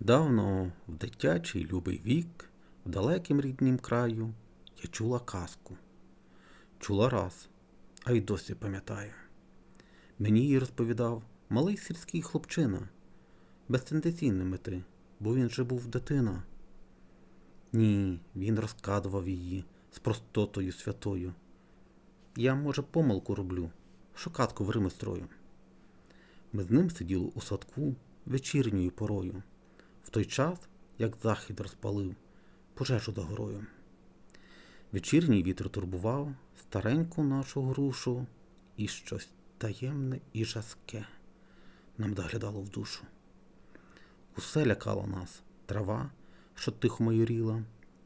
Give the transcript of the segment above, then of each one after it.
Давно в дитячий любий вік, в далекім ріднім краю, я чула казку. Чула раз, а й досі пам'ятаю. Мені її розповідав малий сільський хлопчина, без тенденційної мети, бо він же був дитина. Ні, він розкадував її з простотою святою. Я, може, помилку роблю, що казку в Рими строю. Ми з ним сиділи у садку вечірньою порою, в той час, як захід розпалив пожежу за горою. Вечірній вітер турбував стареньку нашу грушу, і щось таємне і жаске нам доглядало в душу. Усе лякало нас трава, що тихо майоріла,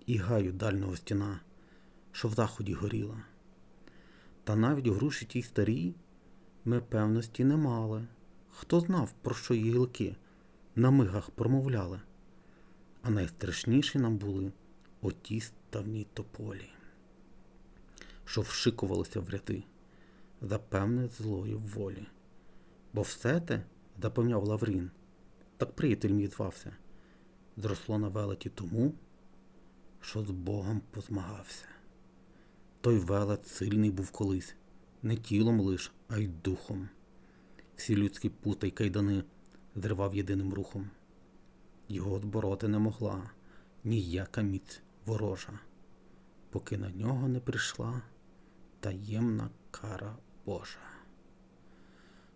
і гаю дальнього стіна, що в заході горіла. Та навіть у груші тій старій ми певності не мали. Хто знав, про що її гілки на мигах промовляли, а найстрашніші нам були оті ставні тополі, що вшикувалися в ряди за певне злої волі. Бо все те, запевняв Лаврін, так приятель мій звався, зросло на велеті тому, що з Богом позмагався. Той велет сильний був колись, не тілом лиш, а й духом. Всі людські пута й кайдани зривав єдиним рухом. Його збороти не могла ніяка міць ворожа, поки на нього не прийшла таємна кара Божа.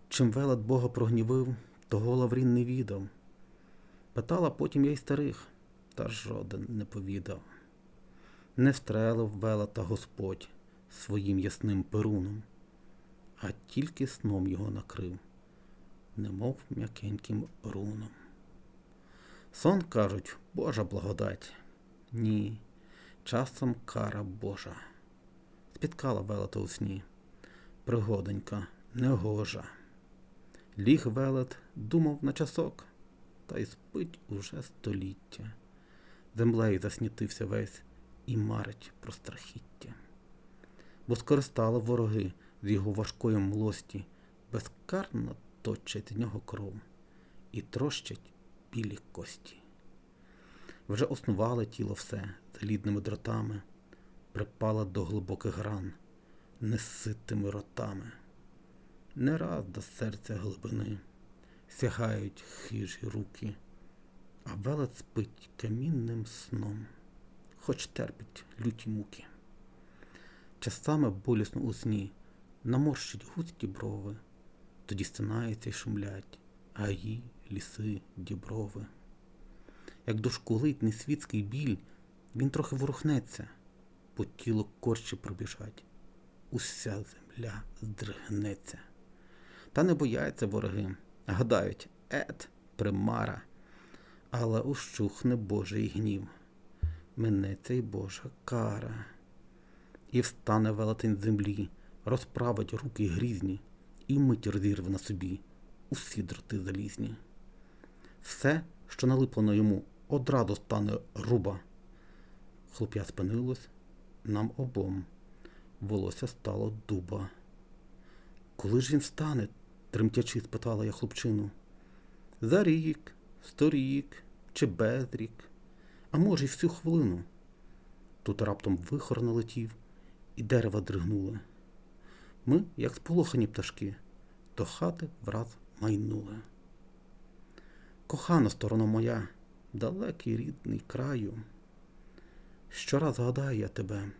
Чим велет Бога прогнівив, того Лаврін не відав. Питала потім я й старих, та жоден не повідав. Не встрелив велета Господь своїм ясним перуном, а тільки сном його накрив, немов м'якеньким руном. Сон, кажуть, Божа благодать. Ні, часом кара Божа. Спіткала велета у сні, пригоденька, негожа. Ліг велет, думав на часок, та й спить уже століття. Землею заснітився весь і марить про страхіття. Бо скористали вороги з його важкої млості, безкарно точать з нього кров і трощать білі кості. Вже основали тіло все залідними дротами, припало до глибоких ран неситими ротами. Не раз до серця глибини сягають хижі руки, а велет спить камінним сном, хоч терпить люті муки. Часами болісно у сні наморщить густі брови, тоді стинається й шумлять. Гаї, ліси, діброви. Як дошкулить несвітський біль, він трохи ворухнеться, по тілу корчі пробіжать, уся земля здригнеться. Та не бояться вороги, гадають, ет, примара, але ущухне Божий гнів, минеться й Божа кара. І встане велетень землі, розправить руки грізні, і мить розірве на собі усі дроти залізні. Все, що налипло на йому, одразу стане руба. Хлоп'я спинилось нам обом, волосся стало дуба. Коли ж він встане? тремтячи, спитала я хлопчину. За рік, сто рік чи без рік, а може, й всю хвилину. Тут раптом вихор налетів, і дерева дригнули. Ми, як сполохані пташки, до хати враз майнули. Кохана сторона моя, далекий рідний краю. Щораз згадаю я тебе,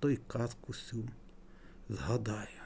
то й казку сю згадаю.